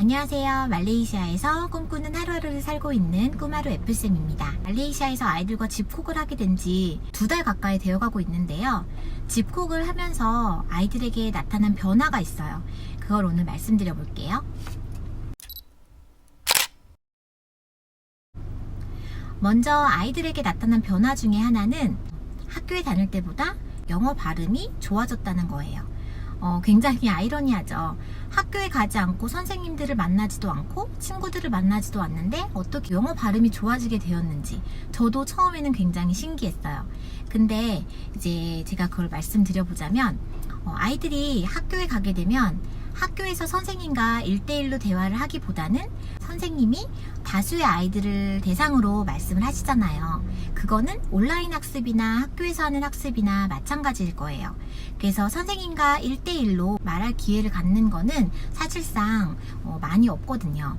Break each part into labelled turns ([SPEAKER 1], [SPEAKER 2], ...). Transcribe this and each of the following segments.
[SPEAKER 1] 안녕하세요. 말레이시아에서 꿈꾸는 하루하루를 살고 있는 꾸마루 F쌤입니다. 말레이시아에서 아이들과 집콕을 하게 된 지 두 달 가까이 되어가고 있는데요. 집콕을 하면서 아이들에게 나타난 변화가 있어요. 그걸 오늘 말씀드려 볼게요. 먼저 아이들에게 나타난 변화 중에 하나는 학교에 다닐 때보다 영어 발음이 좋아졌다는 거예요. 어, 굉장히 아이러니하죠. 학교에 가지 않고 선생님들을 만나지도 않고 친구들을 만나지도 않는데 어떻게 영어 발음이 좋아지게 되었는지 저도 처음에는 굉장히 신기했어요. 근데 이제 제가 그걸 말씀드려보자면 어, 아이들이 학교에 가게 되면 학교에서 선생님과 1대1로 대화를 하기보다는 선생님이 다수의 아이들을 대상으로 말씀을 하시잖아요. 그거는 온라인 학습이나 학교에서 하는 학습이나 마찬가지일 거예요. 그래서 선생님과 1대1로 말할 기회를 갖는 거는 사실상 어, 많이 없거든요.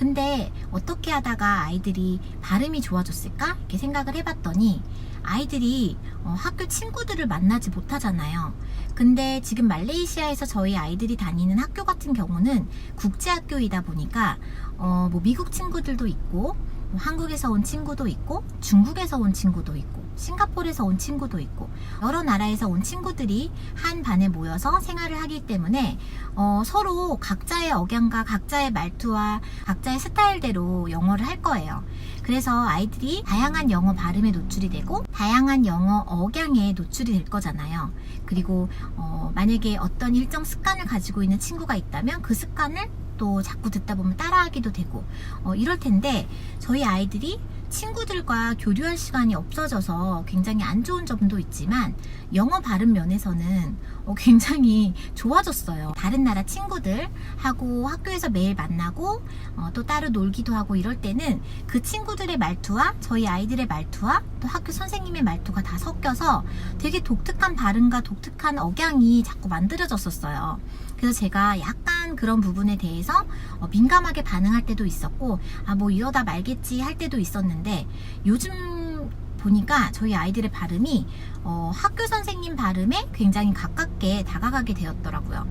[SPEAKER 1] 근데 어떻게 하다가 아이들이 발음이 좋아졌을까? 이렇게 생각을 해봤더니 아이들이 어, 학교 친구들을 만나지 못하잖아요. 근데 지금 말레이시아에서 저희 아이들이 다니는 학교 같은 경우는 국제학교이다 보니까 어, 뭐 미국 친구들도 있고 뭐 한국에서 온 친구도 있고 중국에서 온 친구도 있고 싱가포르에서 온 친구도 있고 여러 나라에서 온 친구들이 한 반에 모여서 생활을 하기 때문에 어, 서로 각자의 억양과 각자의 말투와 각자의 스타일대로 영어를 할 거예요. 그래서 아이들이 다양한 영어 발음에 노출이 되고 다양한 영어 억양에 노출이 될 거잖아요. 그리고 어, 만약에 어떤 일정 습관을 가지고 있는 친구가 있다면 그 습관을 또 자꾸 듣다 보면 따라하기도 되고 어, 이럴 텐데 저희 아이들이 친구들과 교류할 시간이 없어져서 굉장히 안 좋은 점도 있지만 영어 발음 면에서는 어, 굉장히 좋아졌어요. 다른 나라 친구들하고 학교에서 매일 만나고 어, 또 따로 놀기도 하고 이럴 때는 그 친구들의 말투와 저희 아이들의 말투와 또 학교 선생님의 말투가 다 섞여서 되게 독특한 발음과 독특한 억양이 자꾸 만들어졌었어요. 그래서 제가 약간 그런 부분에 대해서 어, 민감하게 반응할 때도 있었고 아 뭐 이러다 말겠지 할 때도 있었는데 요즘 보니까 저희 아이들의 발음이 어, 학교 선생님 발음에 굉장히 가깝게 다가가게 되었더라고요.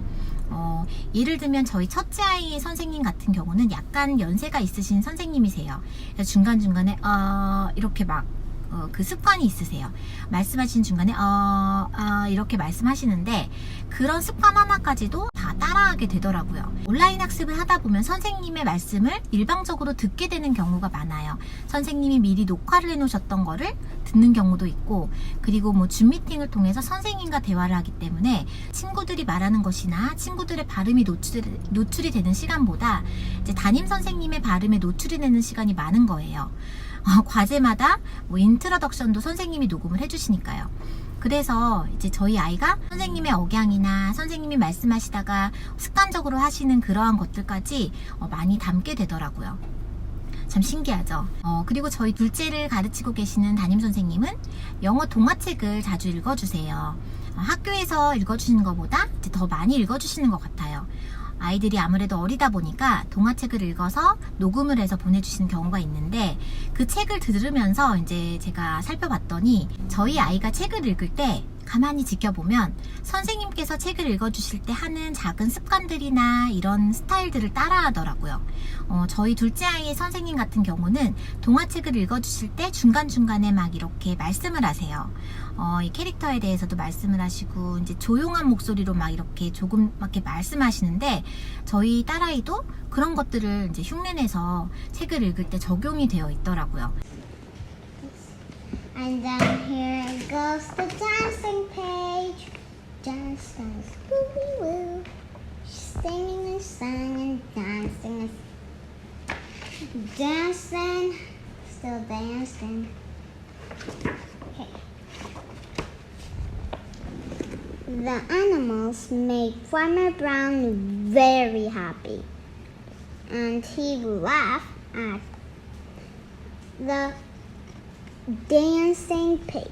[SPEAKER 1] 어, 예를 들면 저희 첫째 아이의 선생님 같은 경우는 약간 연세가 있으신 선생님이세요. 중간중간에 어, 이렇게 막 어, 그 습관이 있으세요. 말씀하신 중간에 어, 어, 이렇게 말씀하시는데 그런 습관 하나까지도 다 따라하게 되더라고요. 온라인 학습을 하다 보면 선생님의 말씀을 일방적으로 듣게 되는 경우가 많아요. 선생님이 미리 녹화를 해놓으셨던 거를 듣는 경우도 있고 그리고 뭐 줌 미팅을 통해서 선생님과 대화를 하기 때문에 친구들이 말하는 것이나 친구들의 발음이 노출이, 노출이 되는 시간보다 이제 담임 선생님의 발음에 노출이 되는 시간이 많은 거예요. 어, 과제마다 뭐 인트로덕션도 선생님이 녹음을 해주시니까요. 그래서 이제 저희 아이가 선생님의 억양이나 선생님이 말씀하시다가 습관적으로 하시는 그러한 것들까지 어, 많이 담게 되더라고요. 참 신기하죠. 어, 그리고 저희 둘째를 가르치고 계시는 담임 선생님은 영어 동화책을 자주 읽어주세요. 어, 학교에서 읽어주시는 것보다 더 많이 읽어주시는 것 같아요. 아이들이 아무래도 어리다 보니까 동화책을 읽어서 녹음을 해서 보내주시는 경우가 있는데 그 책을 들으면서 이제 제가 살펴봤더니 저희 아이가 책을 읽을 때 가만히 지켜보면 선생님께서 책을 읽어주실 때 하는 작은 습관들이나 이런 스타일들을 따라 하더라고요. 어, 저희 둘째 아이의 선생님 같은 경우는 동화책을 읽어주실 때 중간중간에 막 이렇게 말씀을 하세요. 어, 이 캐릭터에 대해서도 말씀을 하시고 이제 조용한 목소리로 막 이렇게 조금 막 이렇게 말씀하시는데 저희 딸아이도 그런 것들을 이제 흉내내서 책을 읽을 때 적용이 되어 있더라고요.
[SPEAKER 2] And down here goes the dancing page. Dance, woo woo woo. Singing and singing, dancing, and dancing, still dancing. Okay. The animals made Farmer Brown very happy, and he laughed at the dancing pig.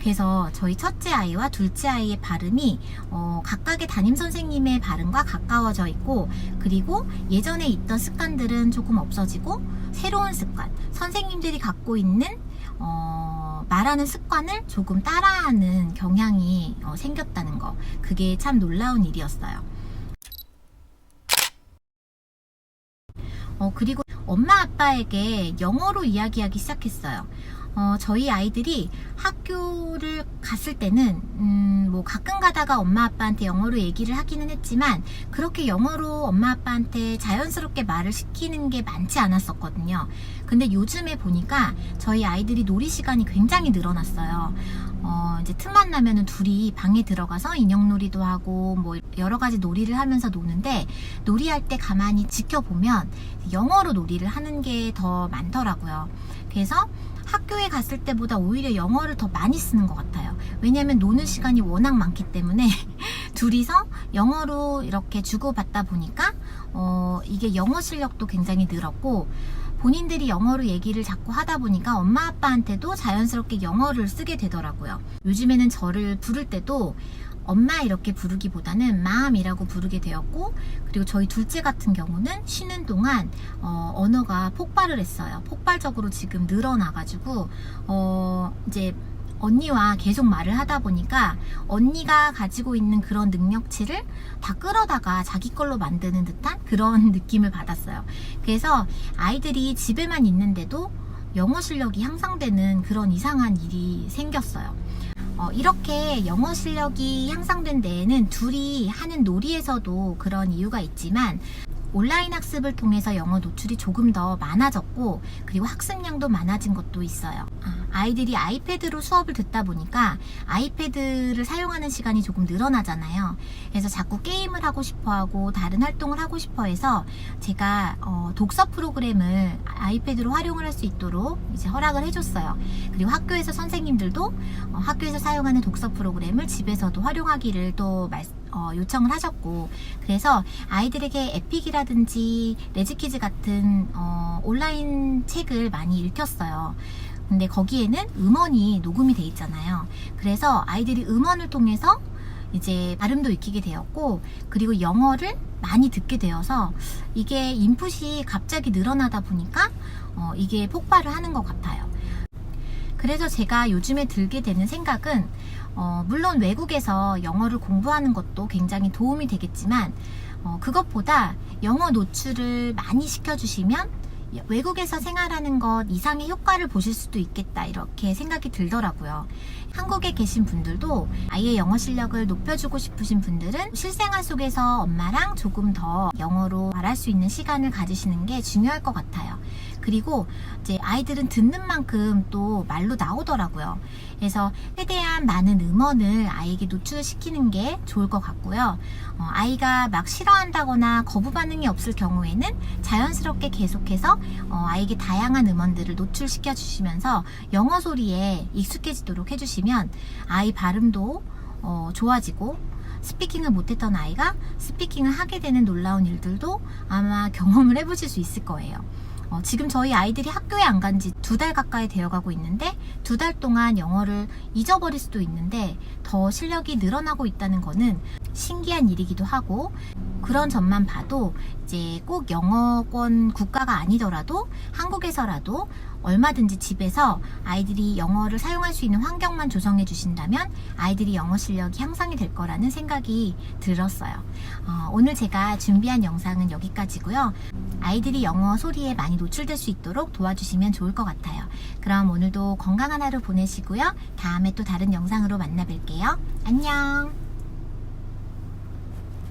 [SPEAKER 1] 그래서 저희 첫째 아이와 둘째 아이의 발음이 어, 각각의 담임 선생님의 발음과 가까워져 있고 그리고 예전에 있던 습관들은 조금 없어지고 새로운 습관 선생님들이 갖고 있는 어, 말하는 습관을 조금 따라하는 경향이 어, 생겼다는 거 그게 참 놀라운 일이었어요. 어, 그리고 엄마 아빠에게 영어로 이야기하기 시작했어요. 어, 저희 아이들이 학교를 갔을 때는, 음, 뭐, 가끔 가다가 엄마 아빠한테 영어로 얘기를 하기는 했지만, 그렇게 영어로 엄마 아빠한테 자연스럽게 말을 시키는 게 많지 않았었거든요. 근데 요즘에 보니까 저희 아이들이 놀이 시간이 굉장히 늘어났어요. 어, 이제 틈만 나면은 둘이 방에 들어가서 인형놀이도 하고, 뭐, 여러 가지 놀이를 하면서 노는데, 놀이할 때 가만히 지켜보면 영어로 놀이를 하는 게 더 많더라고요. 그래서 학교에 갔을 때보다 오히려 영어를 더 많이 쓰는 것 같아요. 왜냐하면 노는 시간이 워낙 많기 때문에 둘이서 영어로 이렇게 주고받다 보니까 어, 이게 영어 실력도 굉장히 늘었고 본인들이 영어로 얘기를 자꾸 하다 보니까 엄마 아빠한테도 자연스럽게 영어를 쓰게 되더라고요. 요즘에는 저를 부를 때도 엄마 이렇게 부르기보다는 마음이라고 부르게 되었고 그리고 저희 둘째 같은 경우는 쉬는 동안 어, 언어가 폭발을 했어요. 폭발적으로 지금 늘어나가지고 어, 이제 언니와 계속 말을 하다 보니까 언니가 가지고 있는 그런 능력치를 다 끌어다가 자기 걸로 만드는 듯한 그런 느낌을 받았어요. 그래서 아이들이 집에만 있는데도 영어 실력이 향상되는 그런 이상한 일이 생겼어요. 어, 이렇게 영어 실력이 향상된 데에는 둘이 하는 놀이에서도 그런 이유가 있지만 온라인 학습을 통해서 영어 노출이 조금 더 많아졌고 그리고 학습량도 많아진 것도 있어요. 아, 이들이 아이패드로 수업을 듣다 보니까 아이패드를 사용하는 시간이 조금 늘어나잖아요. 그래서 자꾸 게임을 하고 싶어 하고 다른 활동을 하고 싶어 해서 제가 어, 독서 프로그램을 아이패드로 활용을 할 수 있도록 이제 허락을 해줬어요. 그리고 학교에서 선생님들도 어, 학교에서 사용하는 독서 프로그램을 집에서도 활용하기를 또 말, 어, 요청을 하셨고 그래서 아이들에게 에픽이라든지 레지키즈 같은 어, 온라인 책을 많이 읽혔어요. 근데 거기에는 음원이 녹음이 돼 있잖아요. 그래서 아이들이 음원을 통해서 이제 발음도 익히게 되었고 그리고 영어를 많이 듣게 되어서 이게 인풋이 갑자기 늘어나다 보니까 어, 이게 폭발을 하는 것 같아요. 그래서 제가 요즘에 들게 되는 생각은 어, 물론 외국에서 영어를 공부하는 것도 굉장히 도움이 되겠지만 어, 그것보다 영어 노출을 많이 시켜주시면 외국에서 생활하는 것 이상의 효과를 보실 수도 있겠다 이렇게 생각이 들더라고요. 한국에 계신 분들도 아이의 영어 실력을 높여주고 싶으신 분들은 실생활 속에서 엄마랑 조금 더 영어로 말할 수 있는 시간을 가지시는 게 중요할 것 같아요. 그리고 이제 아이들은 듣는 만큼 또 말로 나오더라고요. 그래서 최대한 많은 음원을 아이에게 노출시키는 게 좋을 것 같고요. 어, 아이가 막 싫어한다거나 거부 반응이 없을 경우에는 자연스럽게 계속해서 어, 아이에게 다양한 음원들을 노출시켜 주시면서 영어 소리에 익숙해지도록 해주시면 아이 발음도 어, 좋아지고 스피킹을 못했던 아이가 스피킹을 하게 되는 놀라운 일들도 아마 경험을 해보실 수 있을 거예요. 어, 지금 저희 아이들이 학교에 안 간 지 두 달 가까이 되어가고 있는데 두 달 동안 영어를 잊어버릴 수도 있는데 더 실력이 늘어나고 있다는 거는 신기한 일이기도 하고 그런 점만 봐도 이제 꼭 영어권 국가가 아니더라도 한국에서라도 얼마든지 집에서 아이들이 영어를 사용할 수 있는 환경만 조성해 주신다면 아이들이 영어 실력이 향상이 될 거라는 생각이 들었어요. 어, 오늘 제가 준비한 영상은 여기까지고요. 아이들이 영어 소리에 많이 노출될 수 있도록 도와주시면 좋을 것 같아요. 그럼 오늘도 건강한 하루 보내시고요. 다음에 또 다른 영상으로 만나 뵐게요. 안녕!